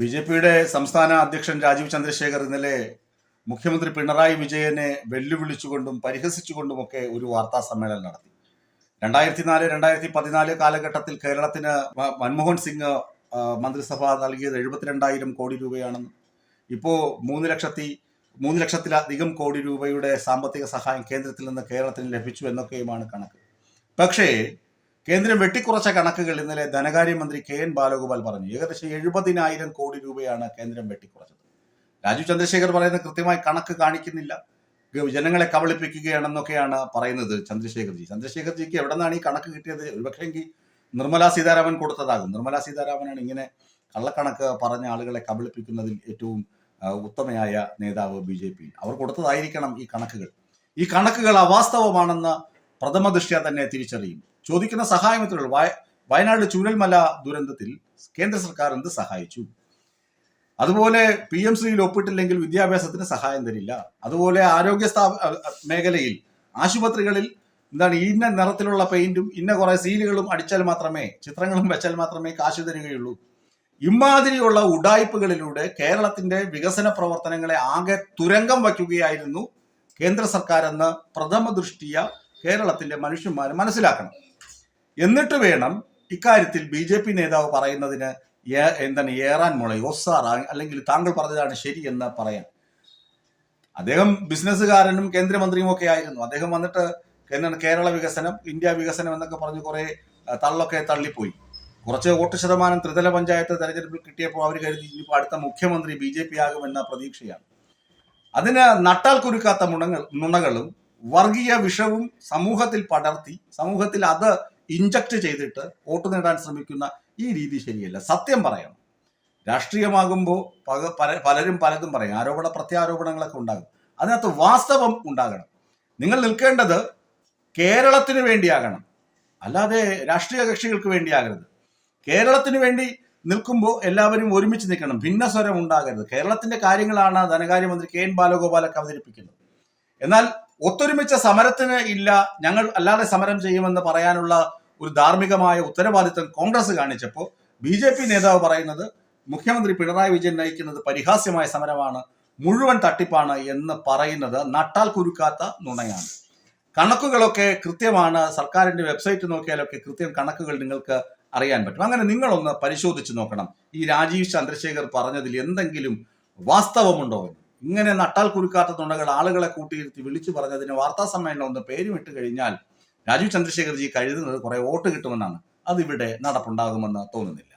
B J പിയുടെ സംസ്ഥാന അധ്യക്ഷൻ രാജീവ് ചന്ദ്രശേഖർ ഇന്നലെ മുഖ്യമന്ത്രി പിണറായി വിജയനെ വെല്ലുവിളിച്ചുകൊണ്ടും പരിഹസിച്ചുകൊണ്ടുമൊക്കെ ഒരു വാർത്താ സമ്മേളനം നടത്തി. രണ്ടായിരത്തി നാല് രണ്ടായിരത്തി പതിനാല് കാലഘട്ടത്തിൽ കേരളത്തിന് മൻമോഹൻ സിംഗ് മന്ത്രിസഭ നൽകിയത് എഴുപത്തിരണ്ടായിരം കോടി രൂപയാണെന്ന്. ഇപ്പോൾ മൂന്ന് ലക്ഷത്തി മൂന്ന് ലക്ഷത്തിലധികം കോടി രൂപയുടെ സാമ്പത്തിക സഹായം കേന്ദ്രത്തിൽ നിന്ന് കേരളത്തിന് ലഭിച്ചു എന്നൊക്കെയുമാണ് കണക്ക്. പക്ഷേ കേന്ദ്രം വെട്ടിക്കുറച്ച കണക്കുകൾ ഇന്നലെ ധനകാര്യമന്ത്രി കെ എൻ ബാലഗോപാൽ പറഞ്ഞു. ഏകദേശം എഴുപതിനായിരം കോടി രൂപയാണ് കേന്ദ്രം വെട്ടിക്കുറച്ചത്. രാജു ചന്ദ്രശേഖർ പറയുന്ന കൃത്യമായി കണക്ക് കാണിക്കുന്നില്ല. ജനങ്ങളെ കബളിപ്പിക്കുകയാണെന്നൊക്കെയാണ് പറയുന്നത് ചന്ദ്രശേഖർജി. ചന്ദ്രശേഖർജിക്ക് എവിടെ നിന്നാണ് ഈ കണക്ക് കിട്ടിയത്? ഒരുപക്ഷെങ്കിൽ നിർമ്മലാ സീതാരാമൻ കൊടുത്തതാകും. നിർമ്മലാ സീതാരാമനാണ് ഇങ്ങനെ കള്ളക്കണക്ക് പറഞ്ഞ ആളുകളെ കബളിപ്പിക്കുന്നതിൽ ഏറ്റവും ഉത്തമയായ നേതാവ് ബി ജെ പി. അവർ കൊടുത്തതായിരിക്കണം ഈ കണക്കുകൾ. ഈ കണക്കുകൾ അവാസ്തവമാണെന്ന് പ്രഥമ ദൃഷ്ട്യാ തന്നെ തിരിച്ചറിയും. ചോദിക്കുന്ന സഹായം ഇത്രയേ ഉള്ളൂ വയ- വയനാട് ചൂരൽമല ദുരന്തത്തിൽ കേന്ദ്ര സർക്കാർ എന്ത് സഹായിച്ചു? അതുപോലെ പി എം സിയിൽ ഒപ്പിട്ടില്ലെങ്കിൽ വിദ്യാഭ്യാസത്തിന് സഹായം തരില്ല. അതുപോലെ ആരോഗ്യ സ്ഥാപ മേഖലയിൽ ആശുപത്രികളിൽ എന്താണ് ഇന്ന നിറത്തിലുള്ള പെയിന്റും ഇന്ന കുറെ സീലുകളും അടിച്ചാൽ മാത്രമേ ചിത്രങ്ങളും വെച്ചാൽ മാത്രമേ കാശ് തരികയുള്ളൂ. ഇമാതിരിയുള്ള ഉഡായിപ്പുകളിലൂടെ കേരളത്തിന്റെ വികസന പ്രവർത്തനങ്ങളെ ആകെ തുരങ്കം വയ്ക്കുകയായിരുന്നു കേന്ദ്ര സർക്കാർ എന്ന് പ്രഥമ ദൃഷ്ടിയ കേരളത്തിലെ മനുഷ്യന്മാർ മനസ്സിലാക്കണം. എന്നിട്ട് വേണം ഇക്കാര്യത്തിൽ ബി ജെ പി നേതാവ് പറയുന്നതിന് എന്താണ് ഏറാൻ മുള ഒസാർ അല്ലെങ്കിൽ താങ്കൾ പറഞ്ഞതാണ് ശരി എന്ന് പറയാൻ. അദ്ദേഹം ബിസിനസ്സുകാരനും കേന്ദ്രമന്ത്രിയും ഒക്കെ ആയിരുന്നു. അദ്ദേഹം വന്നിട്ട് എന്താണ് കേരള വികസനം ഇന്ത്യ വികസനം എന്നൊക്കെ പറഞ്ഞ് കുറെ തള്ളൊക്കെ തള്ളിപ്പോയി. കുറച്ച് വോട്ട് ശതമാനം ത്രിതല പഞ്ചായത്ത് തെരഞ്ഞെടുപ്പിൽ കിട്ടിയപ്പോൾ അവർ കരുതി ഇനിയിപ്പോൾ അടുത്ത മുഖ്യമന്ത്രി ബി ജെ പി ആകുമെന്ന പ്രതീക്ഷയാണ്. അതിന് നട്ടാൽ കുരുക്കാത്ത മുണങ്ങൾ നുണകളും വർഗീയ വിഷവും സമൂഹത്തിൽ പടർത്തി സമൂഹത്തിൽ അത് ഇഞ്ചക്ട് ചെയ്തിട്ട് വോട്ട് നേടാൻ ശ്രമിക്കുന്ന ഈ രീതി ശരിയല്ല. സത്യം പറയണം. രാഷ്ട്രീയമാകുമ്പോൾ പല പലരും പലതും പറയും. ആരോപണ പ്രത്യാരോപണങ്ങളൊക്കെ ഉണ്ടാകും. അതിനകത്ത് വാസ്തവം ഉണ്ടാകണം. നിങ്ങൾ നിൽക്കേണ്ടത് കേരളത്തിന് വേണ്ടിയാകണം. അല്ലാതെ രാഷ്ട്രീയ കക്ഷികൾക്ക് വേണ്ടിയാകരുത്. കേരളത്തിന് വേണ്ടി നിൽക്കുമ്പോൾ എല്ലാവരും ഒരുമിച്ച് നിൽക്കണം. ഭിന്നസ്വരം ഉണ്ടാകരുത്. കേരളത്തിന്റെ കാര്യങ്ങളാണ് ധനകാര്യമന്ത്രി കെ എൻ ബാലഗോപാലൊക്കെ അവതരിപ്പിക്കുന്നത്. എന്നാൽ ഒത്തൊരുമിച്ച സമരത്തിന് ഇല്ല. ഞങ്ങൾ അല്ലാതെ സമരം ചെയ്യുമെന്ന് പറയാനുള്ള ഒരു ധാർമ്മികമായ ഉത്തരവാദിത്വം കോൺഗ്രസ് കാണിച്ചപ്പോൾ ബി ജെ പി നേതാവ് പറയുന്നത് മുഖ്യമന്ത്രി പിണറായി വിജയൻ നയിക്കുന്നത് പരിഹാസ്യമായ സമരമാണ് മുഴുവൻ തട്ടിപ്പാണ് എന്ന് പറയുന്നത് നട്ടാൽ കുരുക്കാത്ത നുണയാണ്. കണക്കുകളൊക്കെ കൃത്യമാണ്. സർക്കാരിന്റെ വെബ്സൈറ്റ് നോക്കിയാലൊക്കെ കൃത്യം കണക്കുകൾ നിങ്ങൾക്ക് അറിയാൻ പറ്റും. അങ്ങനെ നിങ്ങളൊന്ന് പരിശോധിച്ച് നോക്കണം. ഈ രാജീവ് ചന്ദ്രശേഖർ പറഞ്ഞതിൽ എന്തെങ്കിലും വാസ്തവമുണ്ടോ എന്ന്. ഇങ്ങനെ നട്ടാൽ കുരുക്കാത്ത നുണകൾ ആളുകളെ കൂട്ടിയിരുത്തി വിളിച്ചു പറഞ്ഞതിന് വാർത്താ സമ്മേളനം ഒന്ന് പേരുമിട്ട് കഴിഞ്ഞാൽ രാജീവ് ചന്ദ്രശേഖർജി കഴുതുന്നത് കുറെ വോട്ട് കിട്ടുമെന്നാണ്. അതിവിടെ നടപ്പുണ്ടാകുമെന്ന് തോന്നുന്നില്ല.